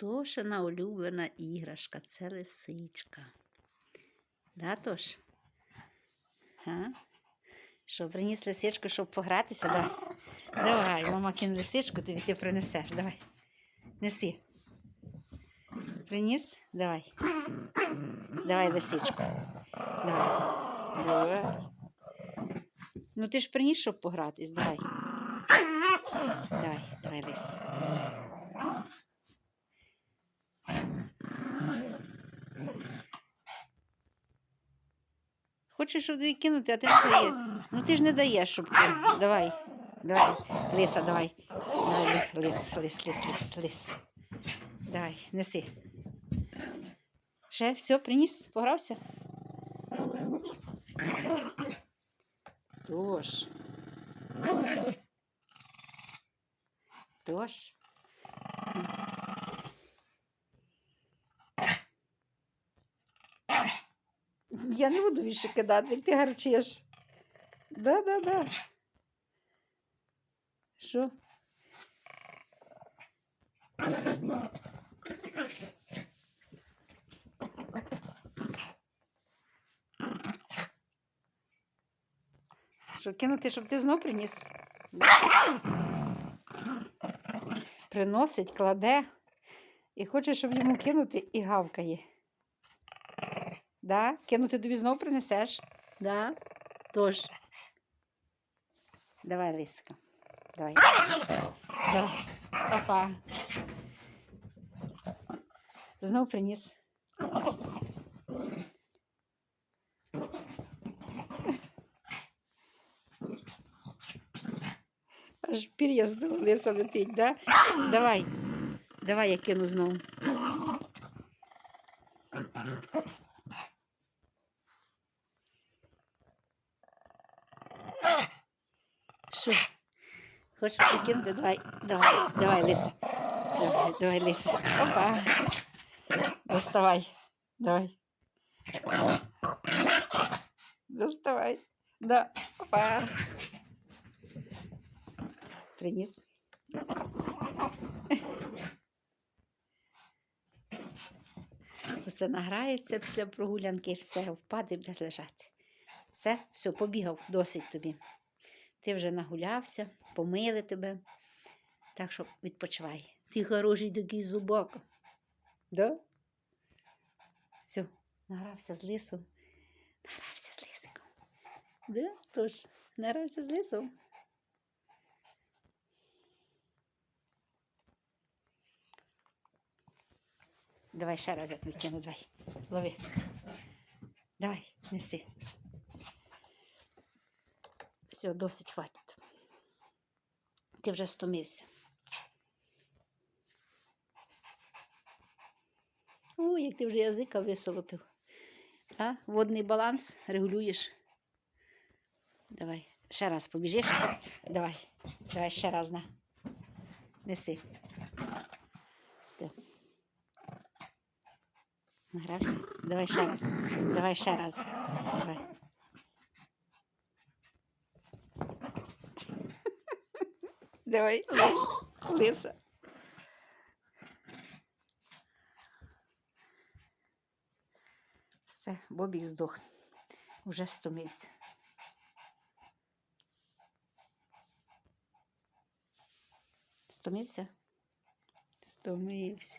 Тошина улюблена іграшка це лисичка. Да, Тош? Га? Що, приніс лисичку, щоб погратися? Давай. Давай, мама кине лисичку, тобі ти принесеш. Давай. Неси. Приніс? Давай. Давай лисичку. Давай. Давай. Ну ти ж приніс, щоб погратись. Давай. Давай, давай, лис. Хочеш, тобі кинути, а ти не даєш. Ну ти ж не даєш, щоб кинути. Давай. Давай, лиса, давай. Давай, лис, лис, лис, лис, лис. Давай, неси. Ще все, приніс, погрався? Тож. Тож. Я не буду більше кидати, ти гарчиш. Да, да, да. Що? Що кинути, щоб ти знов приніс? Приносить, кладе і хоче, щоб йому кинути і гавкає. Да? Кинути тобі знов принесеш? Да? Тож. Давай, Лисика. Давай. Давай. Папа. Знов приніс. Аж пір'я з лиса летить, да? Давай. Давай я кину знову. Що? Хочеш прикинути? Давай, давай, давай, Лиса. Давай, давай, Лиса. Опа. Доставай. Давай. Доставай. Да. Опа. Приніс. Оце награється після прогулянки, все, впаде, буде лежати. Все, все, побігав, досить тобі. Ти вже нагулявся, помили тебе. Так що відпочивай. Ти хороший такий зубак. Да? Все, награвся з лисом. Награвся з лисиком. Да? Тож, награвся з лисом. Давай ще раз я тобі давай. Лови. Давай, неси. Все, досить хватить. Ти вже стомився. О, як ти вже язика висолопив. А? Водний баланс регулюєш. Давай, ще раз побіжиш. Давай, давай ще раз на. Неси. Все. Награвся? Давай ще раз. Давай ще раз. Давай. Давай, лиса. Все, Бобік здох. Уже стомився. Стомився? Стомився.